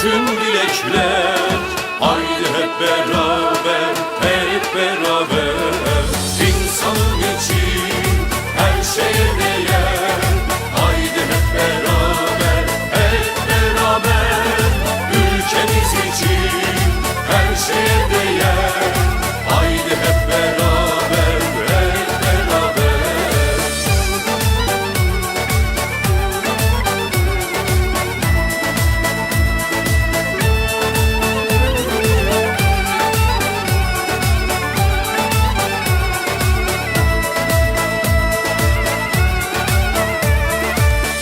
tüm dilekler Haydi hep beraber.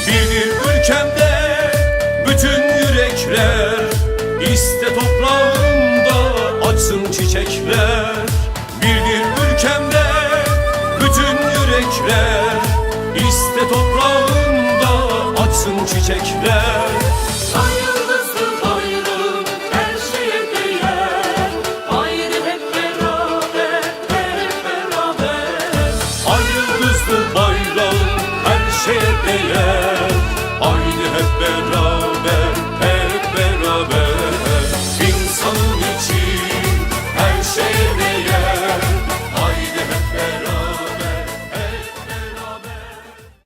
Şiir ülkemde bütün yürekler İste toprağımda açsın çiçekler. Birdir ülkemde bütün yürekler İste toprağımda açsın çiçekler.